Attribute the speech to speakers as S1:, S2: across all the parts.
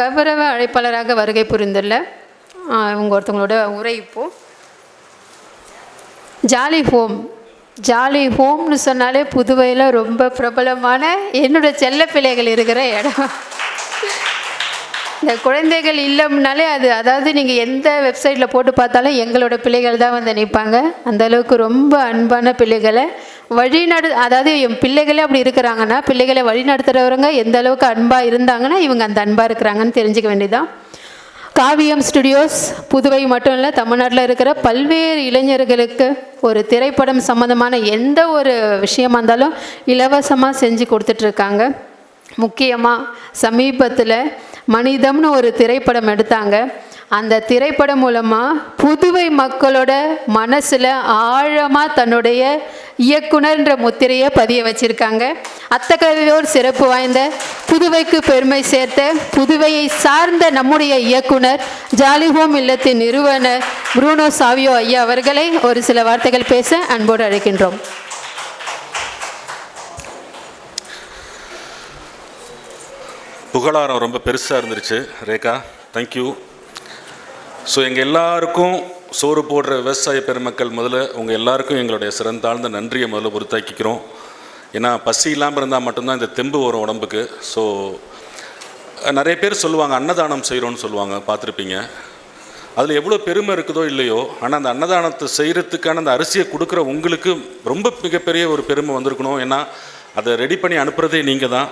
S1: கௌரவ அழைப்பாளராக வருகை புரிந்துள்ள இவங்க ஒருத்தவங்களோட உரை இப்போ. Jolly home. ஜாலி ஹோம்னு சொன்னாலே புதுவையில் ரொம்ப பிரபலமான என்னோட செல்ல பிள்ளைகள் இருக்கிற இடம். இந்த குழந்தைகள் இல்லம்னாலே அது அதாவது நீங்கள் எந்த வெப்சைட்டில் போட்டு பார்த்தாலும் எங்களோட பிள்ளைகள் தான் வந்து நிற்பாங்க அந்தளவுக்கு ரொம்ப அன்பான பிள்ளைகளை வழிநடு அதாவது என் பிள்ளைகளே அப்படி இருக்கிறாங்கன்னா பிள்ளைகளை வழிநடத்துகிறவங்க எந்த அளவுக்கு அன்பாக இருந்தாங்கன்னா இவங்க அந்த அன்பாக இருக்கிறாங்கன்னு தெரிஞ்சுக்க வேண்டியதான் காவியம் ஸ்டுடியோஸ் புதுவை மட்டும் இல்லை தமிழ்நாட்டில் இருக்கிற பல்வேறு இளைஞர்களுக்கு ஒரு திரைப்படம் சம்மந்தமான எந்த ஒரு விஷயமா இருந்தாலும் இலவசமாக செஞ்சு கொடுத்துட்ருக்காங்க. முக்கியமாக சமீபத்தில் மனிதம்னு ஒரு திரைப்படம் எடுத்தாங்க. அந்த திரைப்படம் மூலமாக புதுவை மக்களோட மனசில் ஆழமாக தன்னுடைய இயக்குனர்ன்ற முத்திரையை பதிய வச்சிருக்காங்க. அத்தகையோர் சிறப்பு வாய்ந்த புதுவைக்கு பெருமை சேர்த்த புதுவையை சார்ந்த நம்முடைய இயக்குனர் ஜாலிஹோம் இல்லத்தின் நிறுவனர் புரூனோ சாவியோ ஐயா அவர்களை ஒரு சில வார்த்தைகள் பேச அன்போடு அழைக்கின்றோம்.
S2: புகழாரம் ரொம்ப பெருசாக இருந்துருச்சு ரேகா. தேங்க்யூ ஸோ எங்கள் எல்லாருக்கும் சோறு போடுற விவசாய பெருமக்கள் முதல்ல உங்கள் எல்லாருக்கும் எங்களுடைய சிறந்தாழ்ந்த நன்றியை முதல்ல பொறுத்தாக்கிக்கிறோம் ஏன்னா பசி இல்லாமல் இருந்தால் மட்டும்தான் இந்த தெம்பு வரும் உடம்புக்கு. ஸோ நிறைய பேர் சொல்லுவாங்க அன்னதானம் செய்கிறோன்னு சொல்லுவாங்க பார்த்துருப்பீங்க. அதில் எவ்வளோ பெருமை இருக்குதோ இல்லையோ ஆனால் அந்த அன்னதானத்தை செய்கிறதுக்கான அந்த அரிசியை கொடுக்குற உங்களுக்கு ரொம்ப மிகப்பெரிய ஒரு பெருமை வந்திருக்கணும். ஏன்னா அதை ரெடி பண்ணி அனுப்புகிறதே நீங்கள் தான்.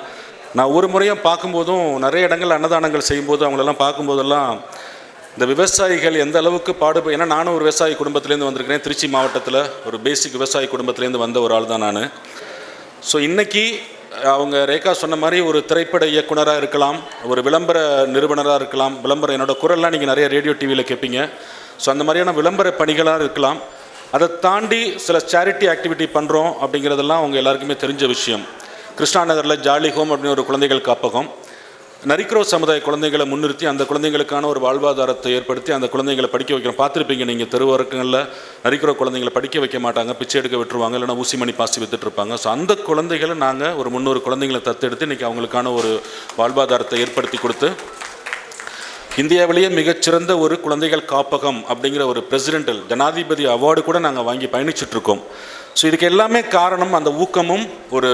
S2: நான் ஒரு முறையும் பார்க்கும்போதும் நிறைய இடங்கள் அன்னதானங்கள் செய்யும்போது அவங்களெல்லாம் பார்க்கும்போதெல்லாம் இந்த விவசாயிகள் எந்த அளவுக்கு பாடுப ஏன்னா நானும் ஒரு விவசாய குடும்பத்துலேருந்து வந்திருக்கிறேன். திருச்சி மாவட்டத்தில் ஒரு பேசிக் விவசாய குடும்பத்துலேருந்து வந்த ஒரு ஆள் தான் நான் ஸோ இன்றைக்கி அவங்க ரேகா சொன்ன மாதிரி ஒரு திரைப்பட இயக்குனராக இருக்கலாம் ஒரு விளம்பர நிறுவனராக இருக்கலாம். விளம்பரம் என்னோட குரல்லாம் நீங்கள் நிறைய ரேடியோ டிவியில் கேட்பீங்க ஸோ அந்த மாதிரியான விளம்பர பணிகளாக இருக்கலாம். அதை தாண்டி சில சேரிட்டி ஆக்டிவிட்டி பண்ணுறோம் அப்படிங்கிறதெல்லாம் அவங்க எல்லாருக்குமே தெரிஞ்ச விஷயம். கிருஷ்ணா நகரில் ஜாலி ஹோம் அப்படின்னு ஒரு குழந்தைகள் காப்பகம். நரிக்ரோ சமுதாய குழந்தைகளை முன்னிறுத்தி அந்த குழந்தைங்களுக்கான ஒரு வாழ்வாதாரத்தை ஏற்படுத்தி அந்த குழந்தைங்களை படிக்க வைக்கிறோம். பார்த்துருப்பீங்க நீங்கள் தெருவரக்கங்களில் நரிக்ரோ குழந்தைங்களை படிக்க வைக்க மாட்டாங்க பிச்சை எடுக்க விட்டுருவாங்க இல்லைன்னா ஊசி மணி பாசி வித்துட்ருப்பாங்க ஸோ அந்த குழந்தைகளை நாங்கள் ஒரு முந்நூறு குழந்தைங்களை தத்தெடுத்து இன்றைக்கி அவங்களுக்கான ஒரு வாழ்வாதாரத்தை ஏற்படுத்தி கொடுத்து இந்தியாவிலேயே மிகச்சிறந்த ஒரு குழந்தைகள் காப்பகம் அப்படிங்கிற ஒரு பிரசிடென்டல் ஜனாதிபதி அவார்டு கூட நாங்கள் வாங்கி பயணிச்சுட்ருக்கோம் ஸோ இதுக்கு எல்லாமே காரணம் அந்த ஊக்கமும் ஒரு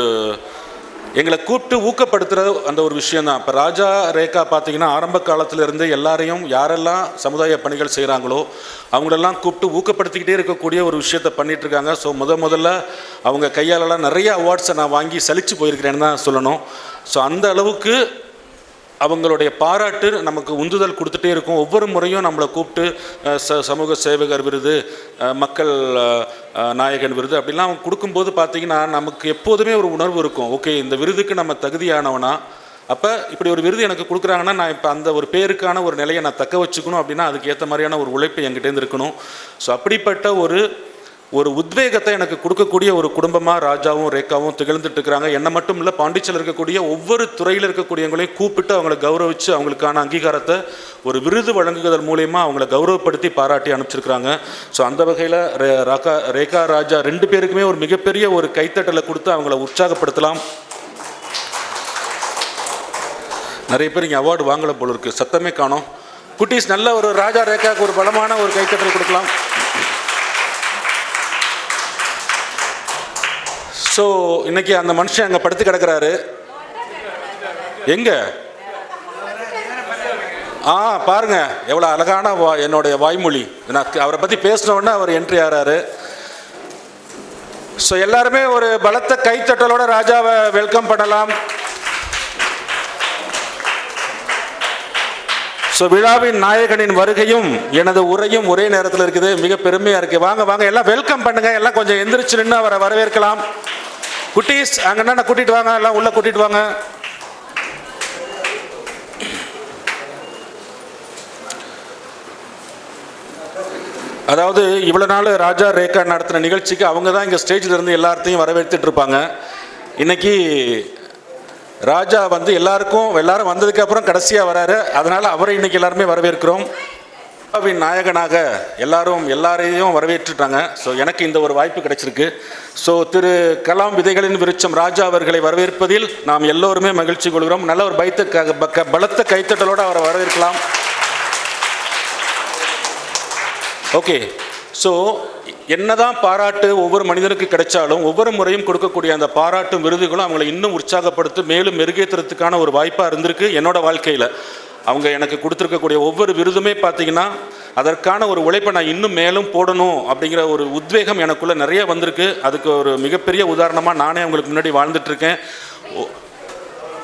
S2: எங்களை கூப்பிட்டு ஊக்கப்படுத்துகிற அந்த ஒரு விஷயம் தான் இப்போ ராஜா ரேகா பார்த்தீங்கன்னா ஆரம்ப காலத்திலேருந்து எல்லாரையும் யாரெல்லாம் சமுதாய பணிகள் செய்கிறாங்களோ அவங்களெல்லாம் கூப்பிட்டு ஊக்கப்படுத்திக்கிட்டே இருக்கக்கூடிய ஒரு விஷயத்த பண்ணிகிட்ருக்காங்க இருக்காங்க ஸோ முத முதல்ல அவங்க கையாலலாம் நிறைய அவார்ட்ஸை நான் வாங்கி சலித்து போயிருக்கிறேன்னு தான் சொல்லணும். ஸோ அந்த அளவுக்கு அவங்களுடைய பாராட்டு நமக்கு உந்துதல் கொடுத்துட்டே இருக்கும். ஒவ்வொரு முறையும் நம்மளை கூப்பிட்டு ச சமூக சேவகர் விருது மக்கள் நாயகன் விருது அப்படிலாம் அவங்க கொடுக்கும்போது பார்த்தீங்கன்னா நமக்கு எப்போதுமே ஒரு உணர்வு இருக்கும். ஓகே இந்த விருதுக்கு நம்ம தகுதியானவனா? அப்போ இப்படி ஒரு விருது எனக்கு கொடுக்குறாங்கன்னா நான் இப்போ அந்த ஒரு பேருக்கான ஒரு நிலையை நான் தக்க வச்சுக்கணும் அப்படின்னா அதுக்கு ஏற்ற மாதிரியான ஒரு உழைப்பு என்கிட்டேருந்து இருக்கணும். ஸோ அப்படிப்பட்ட ஒரு ஒரு உத்வேகத்தை எனக்கு கொடுக்கக்கூடிய ஒரு குடும்பமாக ராஜாவும் ரேகாவும் திகழ்ந்துட்டு இருக்கிறாங்க. என்ன மட்டும் இல்லை பாண்டிச்சல் இருக்கக்கூடிய ஒவ்வொரு துறையில் இருக்கக்கூடியவங்களையும் கூப்பிட்டு அவங்களை கௌரவிச்சு அவங்களுக்கான அங்கீகாரத்தை ஒரு விருது வழங்குதல் மூலயமா அவங்கள கௌரவப்படுத்தி பாராட்டி அனுப்பிச்சிருக்கிறாங்க. ஸோ அந்த வகையில் ரே ராக்கா ரேகா ராஜா ரெண்டு பேருக்குமே ஒரு மிகப்பெரிய ஒரு கைத்தட்டலை கொடுத்து அவங்கள உற்சாகப்படுத்தலாம். நிறைய பேர் இங்கே அவார்டு வாங்கலை போல இருக்கு. சத்தமே காணோம். குட்டீஸ் நல்ல ஒரு ராஜா ரேகாவுக்கு ஒரு பலமான ஒரு கைத்தட்டல் கொடுக்கலாம். ஸோ இன்னைக்கு அந்த மனுஷன் அங்கே படுத்து கிடக்குறாரு. எங்க? ஆ பாருங்க. எவ்வளோ அழகான வா என்னுடைய வாய்மொழி. நான் அவரை பற்றி பேசினோடனே அவர் என்ட்ரி ஆறாரு. ஸோ எல்லாருமே ஒரு பலத்த கைத்தட்டலோட ராஜாவை வெல்கம் பண்ணலாம். ஸோ விழாவின் நாயகனின் வருகையும் எனது உரையும் ஒரே நேரத்தில் இருக்குது. மிக பெருமையாக இருக்குது வாங்க வாங்க. எல்லாம் வெல்கம் பண்ணுங்க. எல்லாம் கொஞ்சம் எந்திரிச்சு நின்று அவரை வரவேற்கலாம். குட்டீஸ் அங்கன்னா கூட்டிட்டு வாங்க? எல்லாம் உள்ள கூட்டிட்டு வாங்க. அதாவது இவ்வளோ நாள் ராஜா ரேகா நடத்தின நிகழ்ச்சிக்கு அவங்க தான் இங்கே ஸ்டேஜில் இருந்து எல்லாத்தையும் வரவேற்றுட்டு இருப்பாங்க. இன்னைக்கு ராஜா வந்து எல்லாருக்கும் எல்லாரும் வந்ததுக்கப்புறம் கடைசியாக வராரு. அதனால் அவரை இன்னைக்கு எல்லாருமே வரவேற்கிறோம். விழாவின் நாயகனாக எல்லாரும் எல்லாரையும் வரவேற்றுட்டாங்க. ஸோ எனக்கு இந்த ஒரு வாய்ப்பு கிடைச்சிருக்கு. ஸோ திரு கலாம் விதைகளின் விருச்சம் ராஜா அவர்களை வரவேற்பதில் நாம் எல்லோருமே மகிழ்ச்சி கொள்கிறோம். நல்ல ஒரு பைத்த பக்க- பலத்த கைத்தட்டலோடு அவரை வரவேற்கலாம். ஓகே ஸோ என்னதான் பாராட்டு ஒவ்வொரு மனிதனுக்கு கிடைச்சாலும் ஒவ்வொரு முறையும் கொடுக்கக்கூடிய அந்த பாராட்டும் விருதுகளும் அவங்களை இன்னும் உற்சாகப்படுத்தி மேலும் மெருகேற்றுறதுக்கான ஒரு வாய்ப்பாக இருந்திருக்கு என்னோட வாழ்க்கையில். அவங்க எனக்கு கொடுத்துருக்கக்கூடிய ஒவ்வொரு விருதுமே பார்த்தீங்கன்னா அதற்கான ஒரு உழைப்பை நான் இன்னும் மேலும் போடணும் அப்படிங்கிற ஒரு உத்வேகம் எனக்குள்ளே நிறைய வந்திருக்கு. அதுக்கு ஒரு மிகப்பெரிய உதாரணமாக நானே அவங்களுக்கு முன்னாடி வாழ்ந்துட்டுருக்கேன்.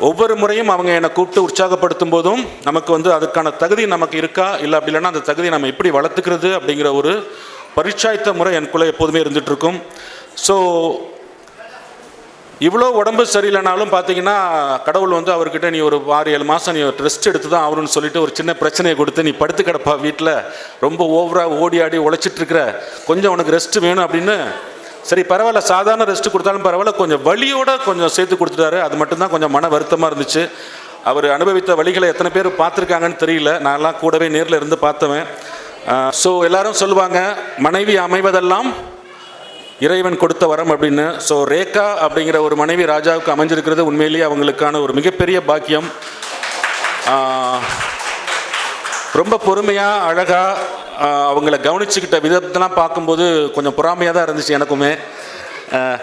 S2: ஒவ்வொரு முறையும் அவங்க என்னை கூப்பிட்டு உற்சாகப்படுத்தும் போதும் நமக்கு வந்து அதுக்கான தகுதி நமக்கு இருக்கா? இல்லை அப்படி இல்லைன்னா அந்த தகுதியை நம்ம எப்படி வளர்த்துக்கிறது அப்படிங்கிற ஒரு பரிச்சாய்த்த முறை எனக்குள்ளே எப்போதுமே இருந்துகிட்ருக்கும் ஸோ இவ்வளோ உடம்பு சரியில்லைனாலும் பார்த்தீங்கன்னா கடவுள் வந்து அவர்கிட்ட நீ ஒரு ஆறு ஏழு மாதம் நீ ரெஸ்ட் எடுத்து தான் ஆகணும்னு சொல்லிட்டு ஒரு சின்ன பிரச்சனையை கொடுத்து நீ படுத்து கிடப்பா வீட்டில் ரொம்ப ஓவராக ஓடி ஆடி உழைச்சிட்டு இருக்கிற. கொஞ்சம் உனக்கு ரெஸ்ட் வேணும் அப்படின்னு. சரி பரவாயில்ல. சாதாரண ரெஸ்ட் கொடுத்தாலும் பரவாயில்ல. கொஞ்சம் வழியோட கொஞ்சம் சேர்த்து கொடுத்துட்டாரு. அது மட்டும்தான் கொஞ்சம் மன வருத்தமாக இருந்துச்சு. அவர் அனுபவித்த வழிகளை எத்தனை பேர் பார்த்துருக்காங்கன்னு தெரியல. நான்லாம் கூடவே நேரில் இருந்து பார்த்தவன். ஸோ எல்லாரும் சொல்லுவாங்க மனைவி அமைவதெல்லாம் இறைவன் கொடுத்த வரம் அப்படின்னு. ஸோ ரேகா அப்படிங்கிற ஒரு மனைவி ராஜாவுக்கு அமைஞ்சிருக்கிறது உண்மையிலேயே அவங்களுக்கான ஒரு மிகப்பெரிய பாக்கியம். ரொம்ப பொறுமையாக அழகாக அவங்கள கவனிச்சுக்கிட்ட விதத்தெல்லாம் பார்க்கும்போது கொஞ்சம் பொறாமையாக தான் இருந்துச்சு எனக்குமே.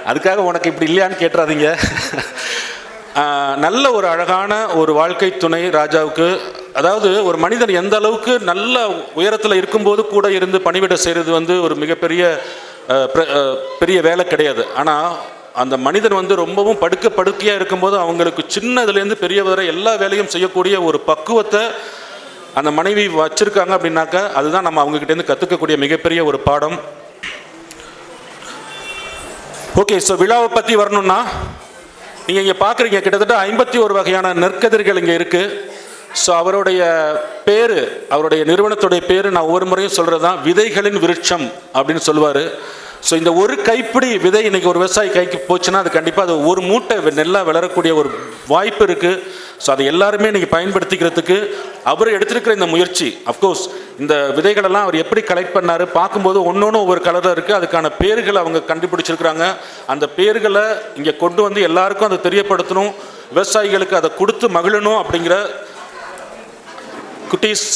S2: அதுக்காக உனக்கு இப்படி இல்லையான்னு கேட்டுறாதீங்க. நல்ல ஒரு அழகான ஒரு வாழ்க்கை துணை ராஜாவுக்கு அதாவது ஒரு மனிதன் எந்த அளவுக்கு நல்ல உயரத்தில் இருக்கும்போது கூட இருந்து பணிவிட செய்கிறது வந்து ஒரு மிகப்பெரிய பெரிய வேலை கிடையாது. ஆனால் அந்த மனிதன் வந்து ரொம்பவும் படுக்க படுக்கையாக இருக்கும்போது அவங்களுக்கு சின்னதுலேருந்து பெரிய வரை எல்லா வேலையும் செய்யக்கூடிய ஒரு பக்குவத்தை அந்த மனைவி வச்சுருக்காங்க அப்படின்னாக்கா அதுதான் நம்ம அவங்ககிட்டேருந்து கற்றுக்கக்கூடிய மிகப்பெரிய ஒரு பாடம். ஓகே ஸோ விழாவை பற்றி வரணும்னா நீங்கள் இங்கே பார்க்குறீங்க கிட்டத்தட்ட ஐம்பத்தி ஒரு வகையான நெற்கதிர்கள் இங்கே இருக்குது ஸோ அவருடைய பேர் அவருடைய நிறுவனத்துடைய பேர் நான் ஒவ்வொரு முறையும் சொல்கிறது தான் விதைகளின் விருட்சம் அப்படின்னு சொல்லுவார். ஸோ இந்த ஒரு கைப்பிடி விதை இன்னைக்கு ஒரு விவசாயி கைக்கு போச்சுன்னா அது கண்டிப்பாக அது ஒரு மூட்டை நெல்லாக வளரக்கூடிய ஒரு வாய்ப்பு இருக்குது ஸோ அதை எல்லாருமே இன்றைக்கி பயன்படுத்திக்கிறதுக்கு அவர் எடுத்திருக்கிற இந்த முயற்சி அஃப்கோர்ஸ் இந்த விதைகளெல்லாம் அவர் எப்படி கலெக்ட் பண்ணார் பார்க்கும்போது ஒன்று ஒவ்வொரு கலராக இருக்குது அதுக்கான பேர்களை அவங்க கண்டுபிடிச்சிருக்கிறாங்க. அந்த பேர்களை இங்கே கொண்டு வந்து எல்லாருக்கும் அதை தெரியப்படுத்தணும். விவசாயிகளுக்கு அதை கொடுத்து மகிழணும் அப்படிங்கிற குட்டீஸ்.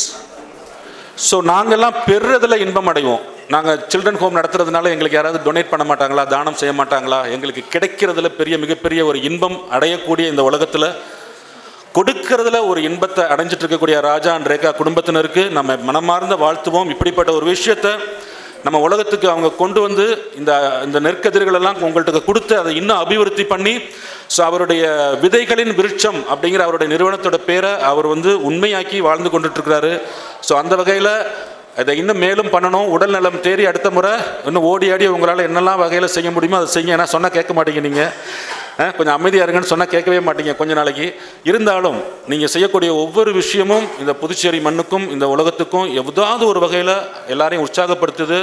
S2: ஸோ நாங்கள்லாம் பெறுறதில் இன்பம் அடைவோம். நாங்கள் சில்ட்ரன் ஹோம் நடத்துறதுனால எங்களுக்கு யாராவது டொனேட் பண்ண மாட்டாங்களா தானம் செய்ய மாட்டாங்களா எங்களுக்கு கிடைக்கிறதுல பெரிய மிகப்பெரிய ஒரு இன்பம் அடையக்கூடிய இந்த உலகத்தில் கொடுக்கறதுல ஒரு இன்பத்தை அடைஞ்சிட்டு இருக்கக்கூடிய ராஜா அண்ட் ரேகா குடும்பத்தினருக்கு நம்ம மனமார்ந்த வாழ்த்துவோம். இப்படிப்பட்ட ஒரு விஷயத்தை நம்ம உலகத்துக்கு அவங்க கொண்டு வந்து இந்த இந்த நெற்கதிர்களெல்லாம் உங்கள்கிட்ட கொடுத்து அதை இன்னும் அபிவிருத்தி பண்ணி ஸோ அவருடைய விதைகளின் விருட்சம் அப்படிங்கிற அவருடைய நிறுவனத்தோட பேரை அவர் வந்து உண்மையாக்கி வாழ்ந்து கொண்டுட்ருக்கிறாரு. ஸோ அந்த வகையில் இதை இன்னும் மேலும் பண்ணணும். உடல் நலம் தேறி அடுத்த முறை இன்னும் ஓடி ஆடி உங்களால் என்னெல்லாம் வகையில் செய்ய முடியுமோ அதை செய்ய ஏன்னா சொன்னால் கேட்க மாட்டீங்க நீங்கள் கொஞ்சம் அமைதியாக இருங்கன்னு சொன்னால் கேட்கவே மாட்டீங்க கொஞ்ச நாளைக்கு. இருந்தாலும் நீங்கள் செய்யக்கூடிய ஒவ்வொரு விஷயமும் இந்த புதுச்சேரி மண்ணுக்கும் இந்த உலகத்துக்கும் ஏதாவது ஒரு வகையில் எல்லாரையும் உற்சாகப்படுத்துது.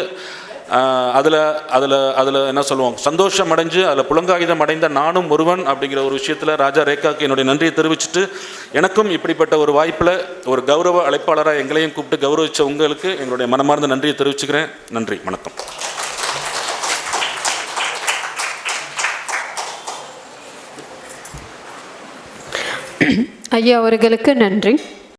S2: அதில் அதில் அதில் என்ன சொல்லுவோம்? சந்தோஷம் அடைஞ்சு அதில் புலங்காயுதம் அடைந்த நானும் ஒருவன் அப்படிங்கிற ஒரு விஷயத்தில் ராஜா ரேகாக்கு என்னுடைய நன்றியை தெரிவிச்சுட்டு எனக்கும் இப்படிப்பட்ட ஒரு வாய்ப்பில் ஒரு கௌரவ அழைப்பாளராக எங்களையும் கூப்பிட்டு கௌரவிச்ச உங்களுக்கு எங்களுடைய மனமார்ந்த நன்றியை தெரிவிச்சுக்கிறேன். நன்றி வணக்கம்.
S1: ஐயா அவர்களுக்கு நன்றி.